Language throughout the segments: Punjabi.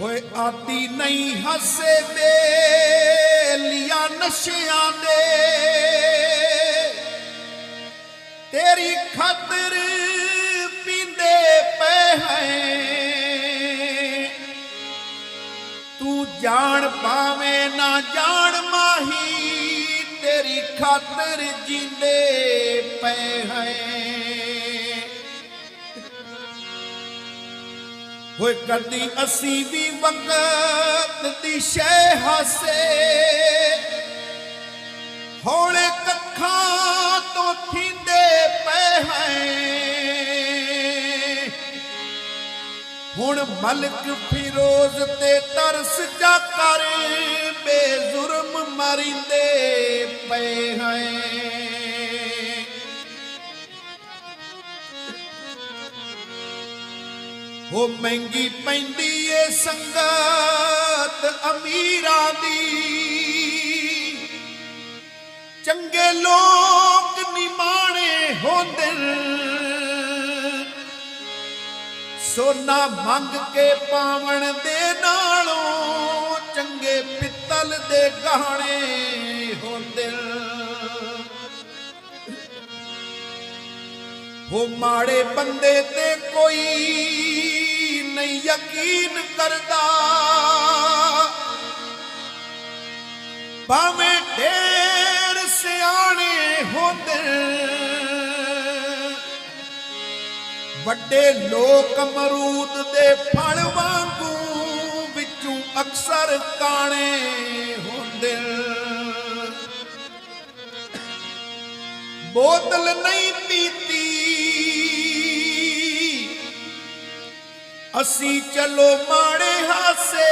ਹੋਏ ਆਦੀ ਨਹੀਂ ਹੱਸੇ ਬੇਲੀਆਂ ਨਸ਼ਿਆਂ ਦੇ। ਤੇਰੀ ਖਾਤਰ ਪੀਂਦੇ ਪਏ ਹੈ। ਤੂੰ ਜਾਣ ਪਾਵੇਂ ਨਾ ਜਾਣ ਮਾਹੀ, ਤੇਰੀ ਖਾਤਰ ਜਿੰਦੇ ਪਏ ਹੈ। ਹੋਏ ਕਦੀ ਅਸੀਂ ਵੀ ਵਕਤ ਦੀ ਸ਼ੈ ਹਾਸੇ। ਹੌਲੇ ਕੱਖਾਂ ਤੋਂ ਥੀਂਦੇ ਪਏ ਹੈ। ਹੁਣ ਮਲਕ ਫਿਰੋਜ਼ ਤੇ ਤਰਸ ਜਾ ਕਰ ਬੇਜ਼ੁਰਮ ਮਰਿੰਦੇ ਪਏ ਹੈ। ਹੋ ਮਹਿੰਗੀ ਪੈਂਦੀ ਏ ਸੰਗਤ ਅਮੀਰਾਂ ਦੀ। ਚੰਗੇ ਲੋਕ ਨਿਮਾਣੇ ਹੁੰਦੇ। ਸੋਨਾ ਮੰਗ ਕੇ ਪਾਵਣ ਦੇ ਨਾਲੋਂ ਚੰਗੇ ਪਿੱਤਲ ਦੇ ਗਾਣੇ ਹੋ ਮਾੜੇ ਬੰਦੇ ਤੇ ਕੋਈ ਨਹੀਂ ਯਕੀਨ ਕਰਦਾ। ਭਾਵੇਂ ਢੇਰ ਸਿਆਣੇ ਹੁੰਦੇ, ਵੱਡੇ ਲੋਕ ਮਰੂਦ ਦੇ ਫਲ ਵਾਂਗੂ ਵਿੱਚੋਂ ਅਕਸਰ ਕਾਣੇ ਹੁੰਦੇ। ਬੋਤਲ ਨਹੀਂ ਪੀਤੀ ਅਸੀਂ ਚਲੋ ਮਾੜੇ ਹਾਸੇ,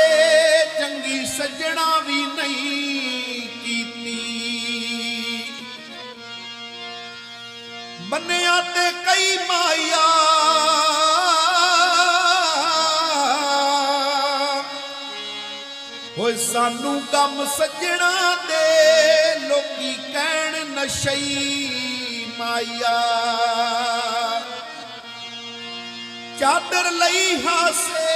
ਚੰਗੀ ਸੱਜਣਾ ਵੀ ਨਹੀਂ ਕੀਤੀ। ਬੰਨਿਆ ਤੇ ਕਈ ਮਾਇਆ, ਹੋਏ ਸਾਨੂੰ ਕੰਮ ਸੱਜਣਾ ਦੇ, ਲੋਕੀ ਕਹਿਣ ਨਸ਼ਈ ਮਾਇਆ। ਚਾਦਰ ਲਈ ਹਾਸੇ।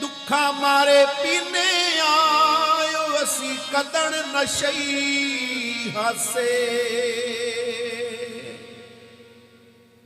ਦੁੱਖਾਂ ਮਾਰੇ ਪੀਨੇ ਆਇਓ ਅਸੀਂ ਕਦਣ ਨਸ਼ਈ ਹਾਸੇ।